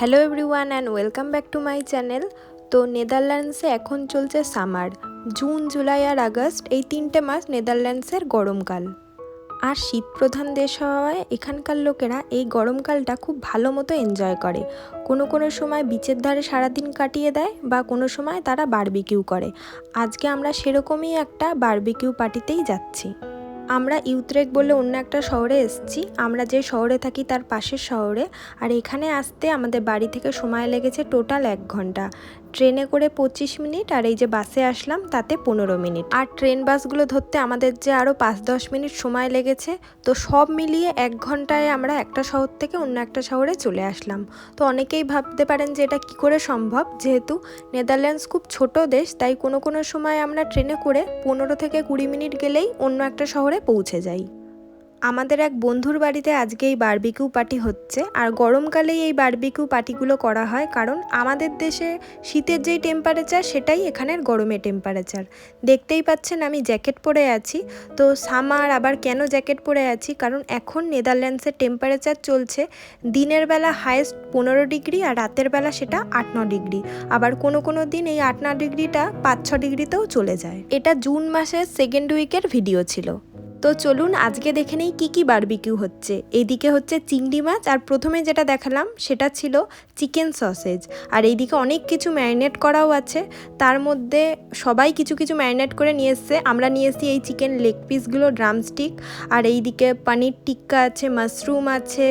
Hello everyone and welcome back to my channel. তো নেদারল্যান্ডসে এখন চলছে সামার, জুন, জুলাই আর আগস্ট, এই তিনটে মাস নেদারল্যান্ডসের গরমকাল। আর শীত প্রধান দেশ হওয়ায় এখানকার লোকেরা এই গরমকালটা খুব ভালো মতো এনজয় করে। কোনো কোনো সময় বিচের ধারে সারাদিন কাটিয়ে দেয় বা কোনো সময় তারা বারবিকিউ করে। আজকে আমরা সেরকমই একটা বারবিকিউ পার্টিতেই যাচ্ছি। আমরা ইউথ্রেক বলে অন্য একটা শহরে এসেছি। আমরা যে শহরে থাকি তার পাশের শহরে। আর এখানে আসতে আমাদের বাড়ি থেকে সময় লেগেছে টোটাল এক ঘণ্টা। ট্রেনে করে পঁচিশ মিনিট আর এই যে বাসে আসলাম তাতে পনেরো মিনিট। আর ট্রেন বাসগুলো ধরতে আমাদের যে আরও পাঁচ দশ মিনিট সময় লেগেছে, তো সব মিলিয়ে এক ঘন্টায় আমরা একটা শহর থেকে অন্য একটা শহরে চলে আসলাম। তো অনেকেই ভাবতে পারেন যে এটা কী করে সম্ভব? যেহেতু নেদারল্যান্ডস খুব ছোট দেশ, তাই কোনো কোনো সময় আমরা ট্রেনে করে পনেরো থেকে কুড়ি মিনিট গেলেই অন্য একটা শহরে পৌঁছে যাই। আমাদের এক বন্ধুর বাড়িতে আজকে এই বারবিকিউ পার্টি হচ্ছে, আর গরমকালেই এই বারবিকিউ পার্টিগুলো করা হয় কারণ আমাদের দেশে শীতের যেই টেম্পারেচার সেটাই এখানের গরমের টেম্পারেচার দেখতেই পাচ্ছেন আমি জ্যাকেট পরে আছি, তো সামার আবার কেন জ্যাকেট পরে আছি? কারণ এখন নেদারল্যান্ডসের টেম্পারেচার চলছে, দিনের বেলা হায়েস্ট পনেরো ডিগ্রি আর রাতের বেলা সেটা আট ন ডিগ্রি আবার কোনো কোনো দিন এই আট ন ডিগ্রিটা পাঁচ ছ ডিগ্রিতেও চলে যায়। এটা জুন মাসের সেকেন্ড উইকের ভিডিও ছিল। তো চলুন আজকে দেখে নেই কী কী বারবিকিউ হচ্ছে। এইদিকে হচ্ছে চিংড়ি মাছ আর প্রথমে যেটা দেখালাম সেটা ছিল চিকেন সসেজ আর এইদিকে অনেক কিছু ম্যারিনেট করাও আছে। তার মধ্যে সবাই কিছু কিছু ম্যারিনেট করে নিয়ে এসছে। আমরা নিয়ে এসেছি এই চিকেন লেগ পিসগুলো ড্রামস্টিক আর এইদিকে পানির টিক্কা আছে মাশরুম আছে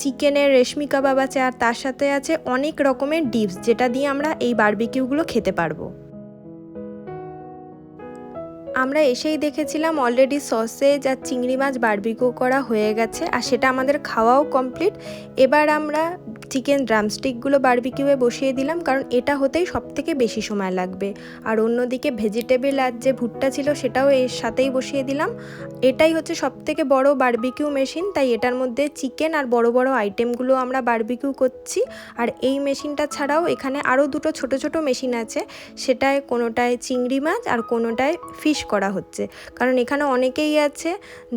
চিকেনের রেশমি কাবাব আছে। আর তার সাথে আছে অনেক রকমের ডিপস যেটা দিয়ে আমরা এই বারবিকিউগুলো খেতে পারব। আমরা এসেই দেখেছিলাম অলরেডি সসেজ আর চিংড়ি মাছ বারবিকিউ করা হয়ে গেছে আর সেটা আমাদের খাওয়াও কমপ্লিট এবার আমরা চিকেন ড্রামস্টিকগুলো বারবিকিউয়ে বসিয়ে দিলাম, কারণ এটা হতেই সব থেকে বেশি সময় লাগবে। আর অন্যদিকে ভেজিটেবল আর যে ভুট্টা ছিল সেটাও এর সাথেই বসিয়ে দিলাম। এটাই হচ্ছে সব থেকে বড় বারবিকিউ মেশিন, তাই এটার মধ্যে চিকেন আর বড় বড় আইটেমগুলো আমরা বারবিকিউ করছি। আর এই মেশিনটা ছাড়াও এখানে আরও দুটো ছোট ছোট মেশিন আছে, সেটায় কোনোটায় চিংড়ি মাছ আর কোনোটায় ফিশ করা হচ্ছে। কারণ এখানে অনেকেই আছে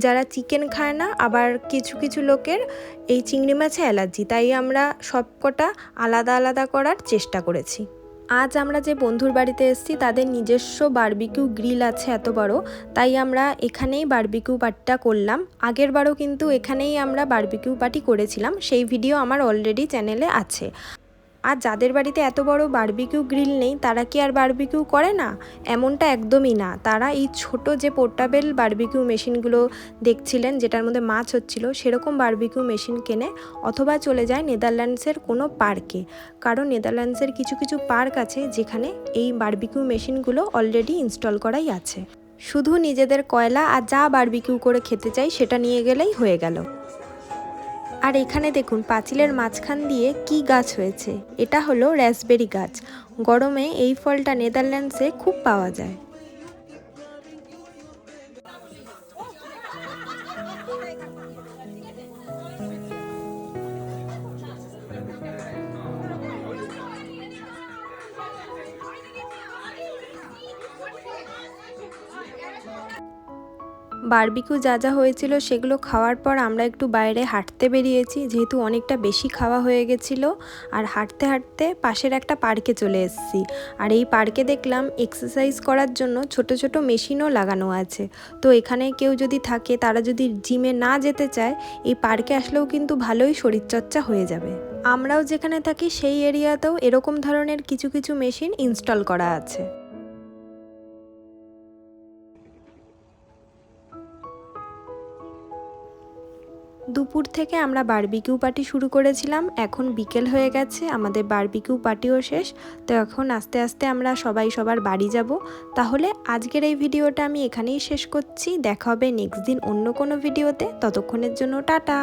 যারা চিকেন খায় না, আবার কিছু কিছু লোকের এই চিংড়ি মাছে অ্যালার্জি, তাই আমরা সবকটা আলাদা আলাদা করার চেষ্টা করেছি। আজ আমরা যে বন্ধুর বাড়িতে এসেছি, তাদের নিজস্ব বার্বিকিউ গ্রিল আছে এত বড়, তাই আমরা এখানেই বার্বিকিউ পার্টিটা করলাম। আগের বারও কিন্তু এখানেই আমরা বার্বিকিউ পার্টি করেছিলাম, সেই ভিডিও আমার অলরেডি চ্যানেলে আছে। আর যাদের বাড়িতে এত বড় বারবিকিউ গ্রিল নেই, তারা কি আর বারবিকিউ করে না? এমনটা একদমই না। তারা এই ছোট যে পোর্টাবেল বারবিকিউ মেশিনগুলো দেখছিলেন, যেটার মধ্যে মাছ হচ্ছিল, সেরকম বারবিকিউ মেশিন কেনে অথবা চলে যায় নেদারল্যান্ডসের কোনো পার্কে। কারণ নেদারল্যান্ডসের কিছু কিছু পার্ক আছে, যেখানে এই বার্বিকিউ মেশিনগুলো অলরেডি ইনস্টল করাই আছে। শুধু নিজেদের কয়লা আর যা বারবিকিউ করে খেতে চাই, সেটা নিয়ে গেলেই হয়ে গেল। আর এখানে দেখুন, পাঁচিলের মাঝখান দিয়ে কি গাছ হয়েছে। এটা হলো র্যাসবেরি গাছ। গরমে এই ফলটা নেদারল্যান্ডসে খুব পাওয়া যায়। বারবিকিউ যা যা হয়েছিল সেগুলো খাওয়ার পর আমরা একটু বাইরে হাঁটতে বেরিয়েছি, যেহেতু অনেকটা বেশি খাওয়া হয়ে গেছিল। আর হাঁটতে হাঁটতে পাশের একটা পার্কে চলে এসেছি। আর এই পার্কে দেখলাম এক্সারসাইজ করার জন্য ছোট ছোট মেশিনও লাগানো আছে। তো এখানে কেউ যদি থাকে, তারা যদি জিমে না যেতে চায়, এই পার্কে আসলেও কিন্তু ভালোই শরীরচর্চা হয়ে যাবে। আমরাও যেখানে থাকি সেই এরিয়াতেও এরকম ধরনের কিছু কিছু মেশিন ইনস্টল করা আছে। দুপুর থেকে আমরা বারবিকিউ পার্টি শুরু করেছিলাম, এখন বিকেল হয়ে গেছে, আমাদের বারবিকিউ পার্টিও শেষ, তো এখন আস্তে আস্তে আমরা সবাই সবার বাড়ি যাব। তাহলে আজকের এই ভিডিওটা আমি এখানেই শেষ করছি, দেখা হবে নেক্সট দিন অন্য কোনো ভিডিওতে, ততক্ষণের জন্য টাটা!